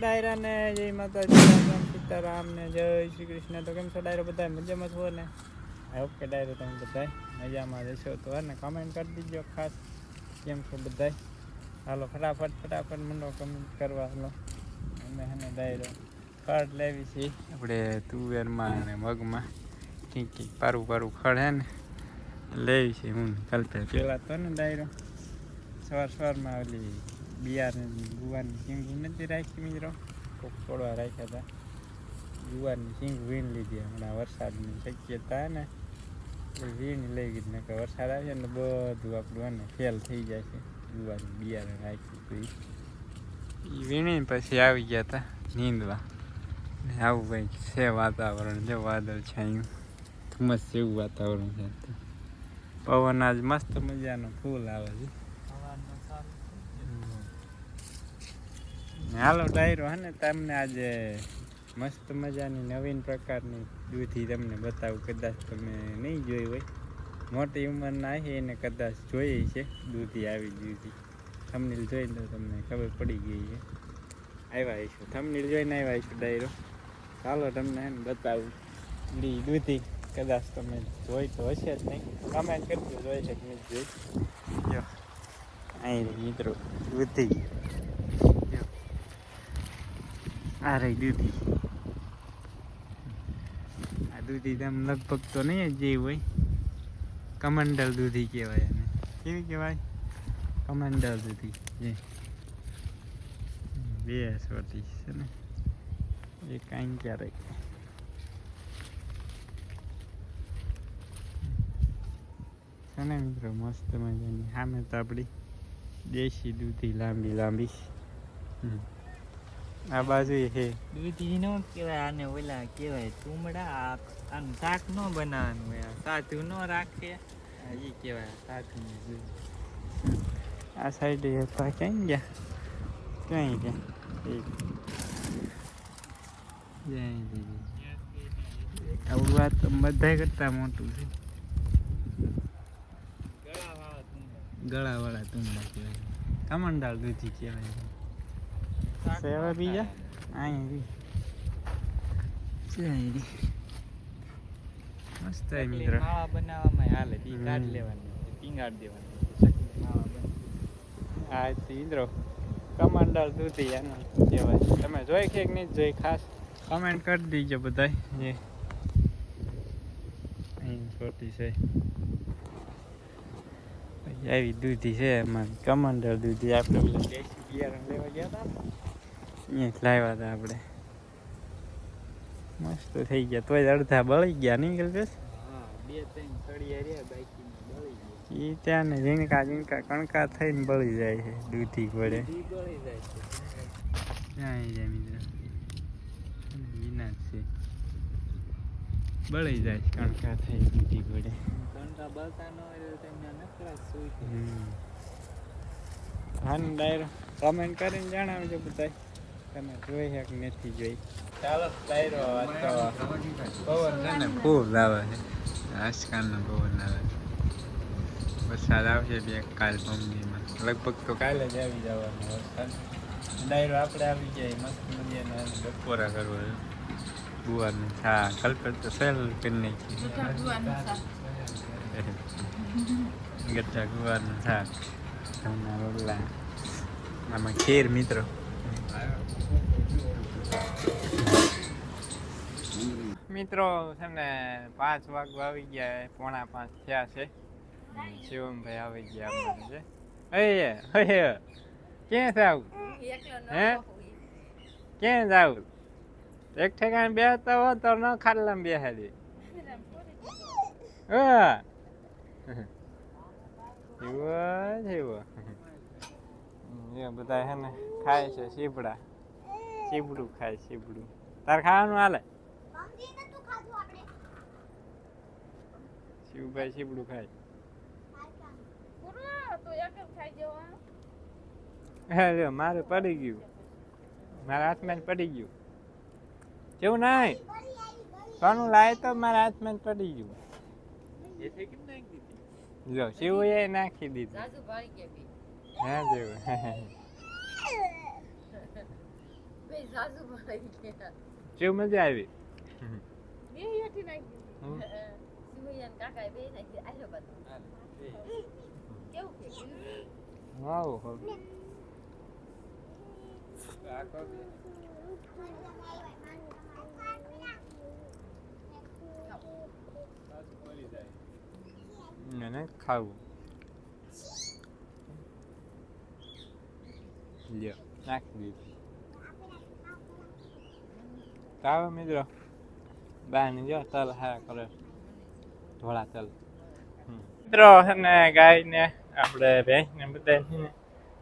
ડાયરાને જય માતાજી રામ રામ સીતારામ ને જય શ્રી કૃષ્ણ. તો કેમ છો ડાયરો બધા મજામાં છો ને? આઈ હોપ કે ડાયરો તમે બધા મજામાં રહેશો. તો ને કમેન્ટ કરી દીજો ખાસ. કેમ છો બધા હાલો ફટાફટ ફટાફટ મંડો કમેન્ટ કરવા હાલો. અમે હે ડાયરો ખડ લેવી છે. આપણે તુવેરમાં અને મગમાં કંઈક કંઈક પારું પારું ખડ હે ને લેવી છે હું કલ્પે પહેલાં તો ને ડાયરો સવાર સવારમાં ઓલી બિયારની ગુવારની સિંગું નથી રાખી મિત્રો. કોક છોડવા રાખ્યા હતા. ગુવારની સિંગ વીણ લીધી હમણાં વરસાદની શક્યતા ને. એટલે વીણ લઈ ગઈ ને કે વરસાદ આવશે ને બધું આપણું એને ફેલ થઈ જાય છે. ગુવારની બિયારણ રાખ્યું હતું વીણીને પછી આવી ગયા હતા નીંદવા. આવું કંઈક છે વાતાવરણ. જો વાદળ છાયું. ધુમ્મસ જેવું વાતાવરણ છે. પવન આજ મસ્ત મજાનો ફૂલ આવે છે. હાલો, ડાયરો હે ને, તમને આજે મસ્ત મજાની નવીન પ્રકારની દૂધી તમને બતાવું. કદાચ તમે નહીં જોઈ હોય. મોટી ઉંમરના છે એને કદાચ જોઈ છે દૂધી આવી દૂધી થમનીલ જોઈને તો તમને ખબર પડી ગઈ છે આવ્યા આવીશું થમનીલ જોઈને આવ્યા આવીશું ડાયરો. ચાલો તમને એને બતાવું. લી દૂધી કદાચ તમે જોઈ તો હશે જ નહીં. કમેન્ટ કરજો, જોઈ છે કે જોઈ. જો. અહીં મિત્રો, દૂધી જો આ રહી દૂધી. આ દૂધી તેમ લગભગ તો નહીં જ જે હોય. કમંડલ દૂધી કહેવાય એને. કેવી કહેવાય? કમંડલ દૂધી. જે. બે સોટી છે ને. એ કાંઈ ક્યારેક છે ને મિત્રો, મસ્ત મજાની. સામે તો આપણી દેશી દૂધી લાંબી લાંબી. હમ. આ બાજુ હે. દૂધી નો કહેવાય આને ઓલા કહેવાય તુમડા આમ આનું શાક નો બનાવવાનું હોય સાધુ નો રાખે એ કહેવાય સાધુની આ સાઈડ હતા ક્યાં ગયા? ક્યાં ગયા? આવું વાત બધા કરતા મોટું છે. ગળાવાળા તુંબા કહેવાય. કમંડાળ દૂધી કહેવાય. સેવા બીજા. અહીં રી જય રી મસ્ત હે મિત્ર માવા બનાવવામાં હાલે ઈ કાઢ. લેવાની પીંગાડ દેવાની. આ ઇન્દ્રો કમાન્ડર દૂધી એનું કહેવાય તમે જોઈ કે નહીં જોઈ ખાસ કમેન્ટ કરી દીજો બધાય જે અહીં છોટી છે આવી દૂધી છે એમાં કમાન્ડર દૂધી આપણે લેવા ગયા હતા લાવ્યા હતા આપણે. મસ્ત થઈ ગયા. તોય અડધા બળી ગયા નહીં કલ્પેશ? હા બે રહ્યા એ ત્યાં ને ઝીણકા ઝીણકા કણકા થઈને બળી જાય છે, દૂધી પડે. બળી જાય છે આવી જાય મિત્ર. વિના છે. બળી જાય છે, કણકા થઈ દૂધી પડે. કણકા બળતા ન હોય તો તમને નકરા સુઈ જાય. હાનું ડાયરો કમેન્ટ કરીને જણાવજો બધા તમે જોઈ છે નથી જોઈ. ચાલો ડાયરો છે ને ફૂલ આવે છે. આજકાલનો પવન આવે વરસાદ આવશે બે કાલ પમનીમાં લગભગ તો કાલે જ આવી જવાનો વરસાદ. ડાયરો આપણે આવી જાય મસ્ત મજાના બપોરા કરવો બુવાનું હા કલ્પત તો સેલ કરી નાખી. ગચ્છા ગુવારનું શાક ઘઉંના રોટલા. આમાં ખીર મિત્રો. મિત્રો છે ને પાંચ વાગવા આવી ગયા, પોણા પાંચ થયા છે. શિવમભાઈ આવી ગયા અમારે છે. અય અય ક્યાં જાવ હે? ક્યાં જાવ એક ઠેકાણે બેસતા હો તો ન ખાટલામાં બેહાડી હા. એવો એવો. એ બધા હે ને ખાય છે સીપડા સીપડું ખાય સીપડું તાર ખાવાનું હાલે? શિવભાઈ સીપડું ખાય. અરે મારે પડી ગયું. મારા હાથમાં જ પડી ગયું. કેવું નહીં. ઘણું લાય તો મારા હાથમાં જ પડી ગયું. એથી કેમ નાખી દીધી? જો શિવએ નાખી દીધું. ના જેવું કેવું મજા આવી? ખાવું. લ્યો, નાખી દીધું. કાવો મિત્રો? બાની જો તલ હારા કરે. ધોળા તલ મિત્રો છે ને ગાયને આપણે ભેંસને બધા છે ને,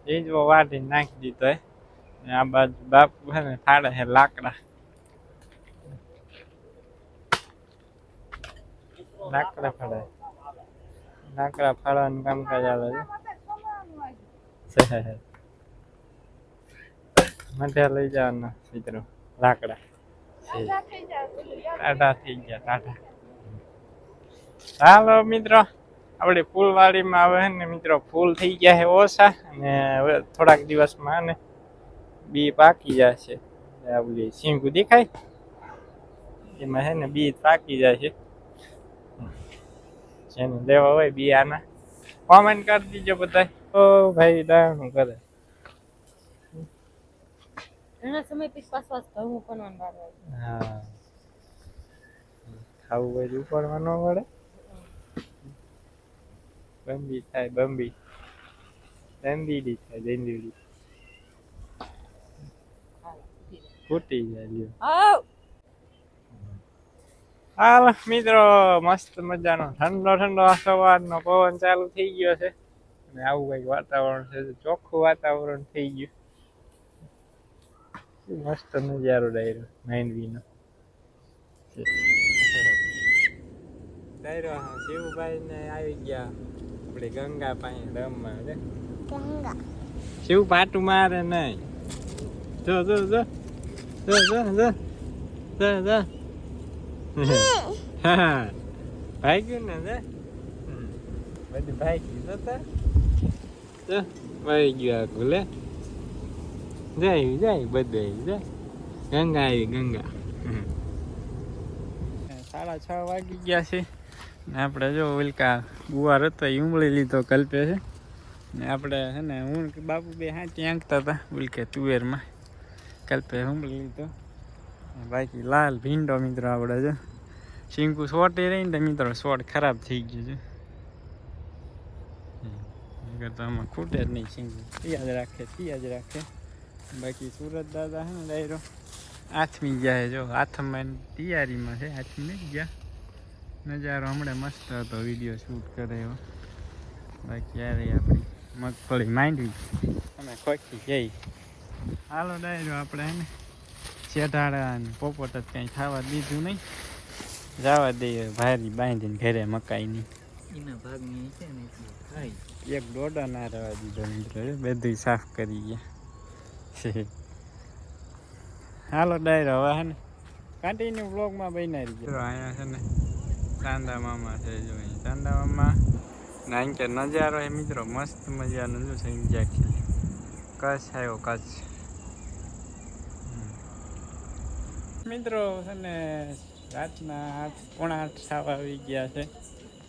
એ જ વાટી નાખી દીધો હે. આ બાજુ બાપુ છે ને ફાડે છે લાકડા. લાકડા ફાડે. લાકડા ફાડવાનું કામકાજ આવે છે. માટે લઈ જવાના મિત્રો. લાકડા. ટાટા થઈ ગયા ટાટા હાલો મિત્રો આપણે ફૂલવાડીમાં આવે ને મિત્રો ફૂલ થઈ ગયા છે ઓછા અને હવે થોડાક દિવસમાં ને બી પાકી જશે ઓલી શીંગું દેખાય? એમાં છે ને બી પાકી જશે જેને લેવા હોય બી આના. કોમેન્ટ કરી દીજો બધા ઓ ભાઈ ડાણું કરે. ઘણા સમય પછી પાછો ઘઉં પણ હોય હા. ખાવું હોય તો ઉપાડવાનો ન પડે બંબી થાય બંબી. દંડીડી થાય દંડીડી ફૂટી જાય લ્યો. હાલ મિત્રો મસ્ત મજાનો ઠંડો ઠંડો સવારનો પવન ચાલુ થઈ ગયો છે. અને આવું કંઈક વાતાવરણ છે ચોખ્ખું વાતાવરણ થઈ ગયું. મસ્ત નજારો ડાયરો માંડવીનો ડાયરો શિવભાઈ ને આવી ગયા આપણે ગંગા પાસે રમવા છે શિવ પાટું મારે નહીં જો જો જો જો જો જો જો જો હા ભાઈ ગયું ને તે બધું ભાઈ ગયું તો તે જો ભાઈ ગયું આખું લે જાય જાય બધું જાય ગંગા આવી ગંગા સાડા છ વાગી ગયા છે. ને આપણે જો ઉલ્કા ગુવાર હતો એ ઉમળી લીધો કલ્પે છે. ને આપણે છે ને હું બાપુ બે હાથી આંકતા હતા ઉલ્કે તુવેરમાં. કલ્પે ઉમળી લીધો. બાકી લાલ ભીંડો મિત્રો આપણે જો શીંકુ શોર્ટ રહીને તો મિત્રો શોર્ટ ખરાબ થઈ ગયું છે. હમ. નહીંતર તો આમાં ખૂટે જ નહીં શીંકુ. યાદ રાખે તિયાજ રાખે. બાકી સુરત દાદા હે ને ડાયરો આથમી ગયા છે જો આથમવાની તૈયારીમાં છે આથમી ગયા. નજારો હમણાં મસ્ત હતો વીડિયો શૂટ કરે એવો બાકી યારે આપણી મગફળી માંડવી. અમે ખોખી જઈ. હાલો ડાયરો આપણે હે ને શેઢાડા અને પોપટ જ કંઈ ખાવા દીધું નહીં. જવા દઈએ ભારી બાંધીને ઘરે મકાઈની. એના ભાગની છે ને એક દોડો ના રહેવા દીધો મિત્રો બધું સાફ કરી ગયા. હાલો ડાયર હવે હે ને. કન્ટિન્યુ બ્લોગમાં બનાવી ગયો અહીંયા છે ને ચાંદા મામા છે જો ચાંદા મામા ને અહીં કે નજારો એ મિત્રો મસ્ત મજાનો જો છે ઇન્જેક્શન કચ્છ આવ્યો કચ્છ. મિત્રો છે ને રાતના આઠ પોણા આઠ સાવ આવી ગયા છે.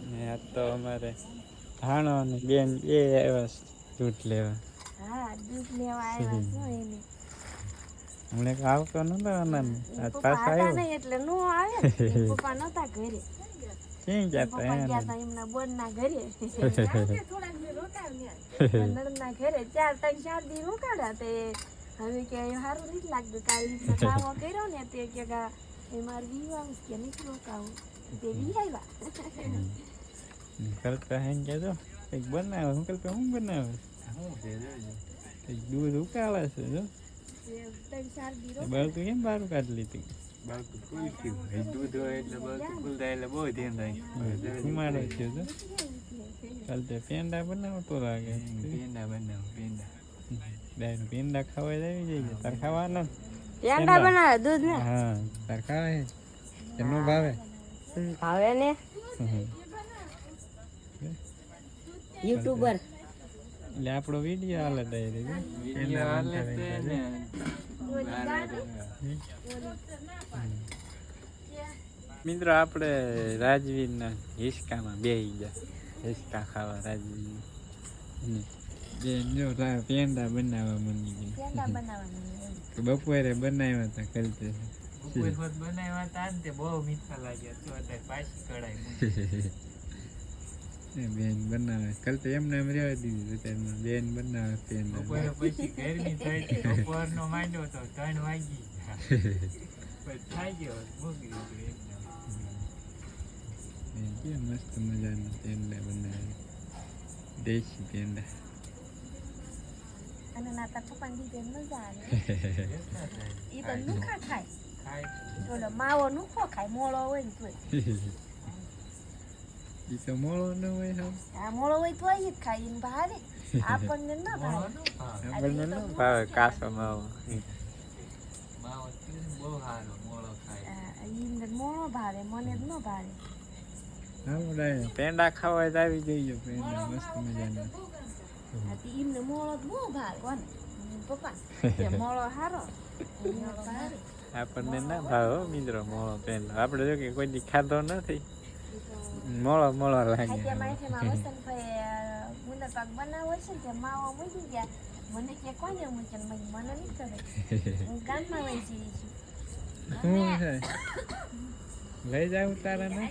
ને આજ તો અમારે ભાણો અને બેન બે આવ્યા દૂધ લેવા. હા દૂધ લેવા આવ્યા છો એને. હમણે તો આવતો નતો આનંદ આજ પાછો આવ્યો. નહીં એટલે નો આવે પપ્પા નતા ઘરે. ક્યાં ગયા તા ગયા એને? એમના બોન ના ઘરે નણંદ ના ઘરે ચાર ત્રણ ચાર દી રોકાડા તે. હવે કે સારું નથી લાગતું. કાલ ખાવા કર્યો ને તે કે એ મારે વી આવું કે નથી રોકાવું. તે વી આવ્યા. કલ્પે હેન કહેજો બનાવે હું હું બનાવે શું છે જોજો દૂધ ઉકાળે છે જો તે બળતું કેમ બહાર કાઢી લીધું બાળકું ફૂલ થયું દૂધ હોય એટલે બાળકું ફૂલ થાય એટલે બહુ ધ્યાન રાખે ઘુમાડો છે જો કલ્પે પેંડા બનાવતો લાગે પેંડા બનાવો પેંડા ડાયરો પેંડા ખાવા આવી જાય તાર ખાવાના પેંડા બનાવે દૂધ ને? હા તાર ખાવે છે ભાવે? ભાવે ને? યુટ્યુબર. એટલે આપણો વીડિયો હાલે ડાયરેક્ટ વીડિયો હાલે તે ને. મિત્રો આપણે રાજવીરના હિસકામાં બેસી ગયા. હિસકા ખાવા રાજવીર જો પેંડા બનાવવા મની. કે બપોરે બનાવ્યા હતા કલતે ઉપર બનાવ્યા હતા ને તે બહુ મીઠા લાગ્યા. તો અત્યારે પાછી કઢાઈ મૂકી. બેન બનાવે. કલતે એમને એમ રહેવા દીધી અત્યારમાં બેન બનાવે પેન બપોરે પછી ગરમી થઈ હતી બપોરનો માંડ્યો તો ત્રણ વાગી પછી થઈ ગયો મૂકી દીધું એકદમ મસ્ત મજાના પેંડા બનાવે. દેશી પેંડા. અને મજા આવે લેતા તો નુખા ખાય. ખાય ઓલો માવો નુખો ખાય મોળો હોય ને તોય. ઈ તો મોળો ન હોય હાવ આ મોળો હોય તોય ઈ જ ખાય ઈને ભાવે આપણને ના ભાવે. આપણને ન ભાવે કાસો માવો માવો બહુ સારો મોળો ખાય ઈને મોળો ભાવે મને જ ન ભાવે પેંડા ખાવા જ તો આવી જઈએ પેંડા મસ્ત મજાના તે ઈને મોળો બહુ ભાવે કોને પપ્પા કે મોળો સારો આપણને ના ભાવે મિત્રો મોળો પેંડો આપણે જો કે કોઈ ખાધો નથી તો મોળો મોળો લાગે ખાઈ માથેમાં વસંતભાઈ મુંદર પાક બનાવો છે તે માવો મૂકી ગયા મને કે કોને મૂકે મને મને નહીં ખબર હું ગામમાં વહી જઈ છું લઈ જાવ તારા ને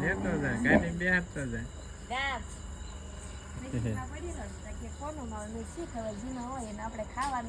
લેતો જા ગાડી બેહાડતો જા ગામ કોનો માવો નહીં શી ખબર જીનો હોય એને આપણે ખાવાનું